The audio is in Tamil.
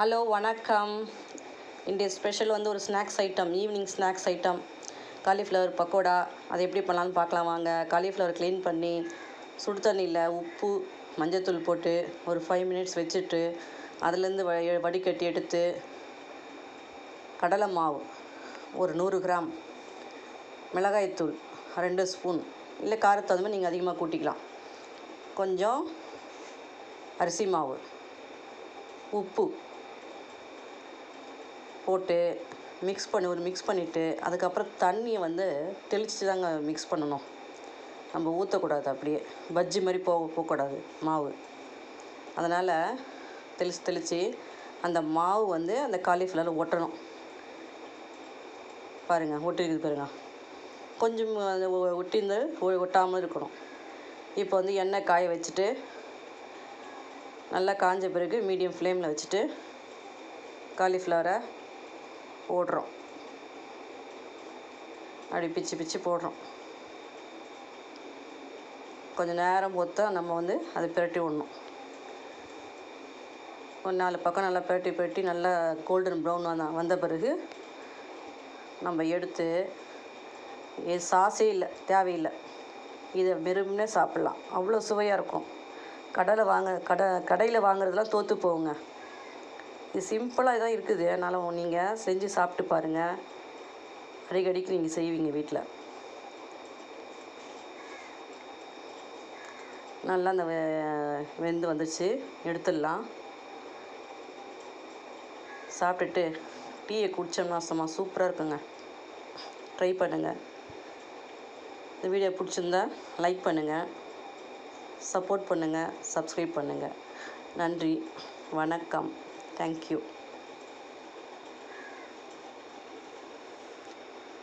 ஹலோ வணக்கம். இன்றைய ஸ்பெஷல் வந்து ஒரு snacks item evening snacks item. Cauliflower pakoda அதை எப்படி பண்ணலான்னு பார்க்கலாம் வாங்க. காலிஃப்ளவர் க்ளீன் பண்ணி சுடு தண்ணியில் உப்பு மஞ்சத்தூள் போட்டு ஒரு ஃபைவ் மினிட்ஸ் வச்சுட்டு அதுலேருந்து வ வடிகட்டி எடுத்து கடலை மாவு ஒரு நூறு கிராம். மிளகாய்த்தூள் ரெண்டு ஸ்பூன் இல்லை காரத்தை தகுந்த மாதிரி நீங்கள் அதிகமாக கூட்டிக்கலாம். கொஞ்சம் அரிசி மாவு உப்பு. போட்டு மிக்ஸ் பண்ணி ஒரு மிக்ஸ் பண்ணிவிட்டு அதுக்கப்புறம் தண்ணியை வந்து தெளித்து தாங்க மிக்ஸ் பண்ணணும். நம்ம ஊற்றக்கூடாது அப்படியே. பஜ்ஜி மாதிரி போக போகக்கூடாது மாவு. அதனால் தெளித்து தெளித்து அந்த மாவு வந்து அந்த காலிஃப்ளவர் ஒட்டணும். பாருங்கள் ஒட்டிருக்குது பாருங்கள் கொஞ்சம் ஒட்டிருந்து ஒ- ஒட்டாமல் இருக்கணும். இப்போ வந்து எண்ணெய் காய வச்சுட்டு நல்லா காஞ்ச பிறகு மீடியம் ஃப்ளேமில் வச்சுட்டு காலிஃப்ளவரை போடுறோம். அப்படி பிச்சு பிச்சு போடுறோம். கொஞ்சம் நேரம் பொத்தா நம்ம வந்து அதை பிரட்டி விடணும். ஒரு நாலு பக்கம் நல்லா பிரட்டி பிரட்டி நல்லா கோல்டன் ப்ரௌன் வந்த வந்த பிறகு நம்ம எடுத்து இது சாஸே இல்லை தேவையில்லை. இதை வெறுமனே சாப்பிட்லாம். அவ்வளோ சுவையாக இருக்கும். கடையில் வாங்க கடை கடையில் வாங்குறதெல்லாம் தோற்று போகுங்க. இது சிம்பிளாக தான் இருக்குது. அதனால் நீங்கள் செஞ்சு சாப்பிட்டு பாருங்கள் அடிக்கடிக்கு நீங்கள் செய்வீங்க வீட்டில் நல்லா அந்த வெ- வெந்து வந்துச்சு எடுத்துடலாம். சாப்பிட்டுட்டு டீயை குடித்தோம்னா சும்மா சூப்பராக இருக்குங்க. ட்ரை பண்ணுங்கள் இந்த வீடியோ பிடிச்சிருந்தா லைக் பண்ணுங்கள் சப்போர்ட் பண்ணுங்கள் சப்ஸ்கிரைப் பண்ணுங்கள் நன்றி. வணக்கம். Thank you.